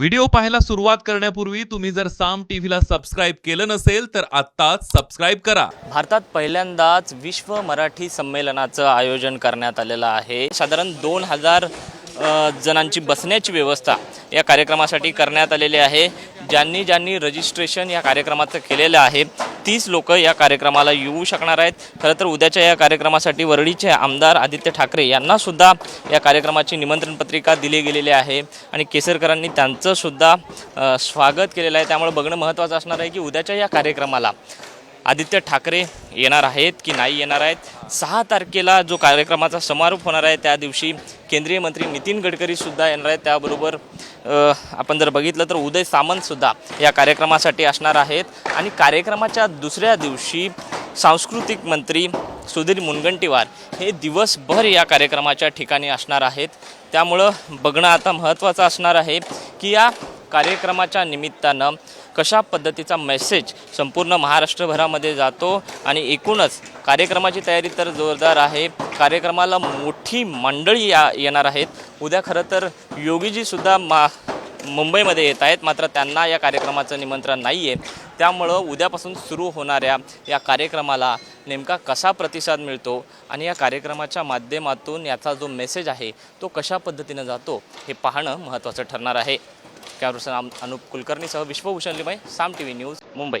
Video पाहायला सुरुवात करण्यापूर्वी तुम्ही जर साम टीव्हीला सबस्क्राईब केलं नसेल तर आत्ताच सबस्क्राईब करा. भारतात पहिल्यांदाच विश्व मराठी संमेलनाचं आयोजन करण्यात आलेलं आहे. साधारण दोन हजार जणांची बसण्याची व्यवस्था या कार्यक्रमासाठी करण्यात आलेली आहे. ज्यांनी ज्यांनी रजिस्ट्रेशन या कार्यक्रमाचं केलेलं आहे तीस लोक या कार्यक्रमाला येऊ शकणार आहेत. खरं तर उद्याच्या या कार्यक्रमासाठी वरळीचे आमदार आदित्य ठाकरे यांनासुद्धा या कार्यक्रमाची निमंत्रण पत्रिका दिली गेलेली आहे आणि केसरकरांनी त्यांचंसुद्धा स्वागत केलेलं आहे. त्यामुळे बघणं महत्त्वाचं असणार आहे की उद्याच्या या कार्यक्रमाला आदित्य ठाकरे येणार आहेत की नाही येणार आहेत? सहा तारखेला जो कार्यक्रमाचा समारोप होणार आहे त्या दिवशी केंद्रीय मंत्री नितीन गडकरीसुद्धा येणार आहेत. त्याबरोबर आपण जर बघितलं तर उदय सामंतसुद्धा या कार्यक्रमासाठी असणार आहेत. आणि कार्यक्रमाच्या दुसऱ्या दिवशी सांस्कृतिक मंत्री सुधीर मुनगंटीवार हे दिवसभर या कार्यक्रमाच्या ठिकाणी असणार आहेत. त्यामुळं बघणं आता महत्त्वाचं असणार आहे की या कार्यक्रमाच्या निमित्तानं कशा पद्धतीचा मेसेज संपूर्ण महाराष्ट्रभरामध्ये जातो आणि एकूणच कार्यक्रमाची तयारी तर जोरदार आहे. कार्यक्रमाला मोठी मंडळी या येणार आहेत. उद्या खरं तर योगीजीसुद्धा मा मुंबईमध्ये येत आहेत. मात्र त्यांना या कार्यक्रमाचं निमंत्रण नाही आहे त्यामुळं उद्यापासून सुरू होणाऱ्या या कार्यक्रमाला नेमका कसा प्रतिसाद मिळतो आणि या कार्यक्रमाच्या माध्यमातून याचा जो मेसेज आहे तो कशा पद्धतीनं जातो हे पाहणं महत्त्वाचं ठरणार आहे. Camera Anup कुलकर्णीसह Vishwabhushan Limaye Saam T V news Mumbai.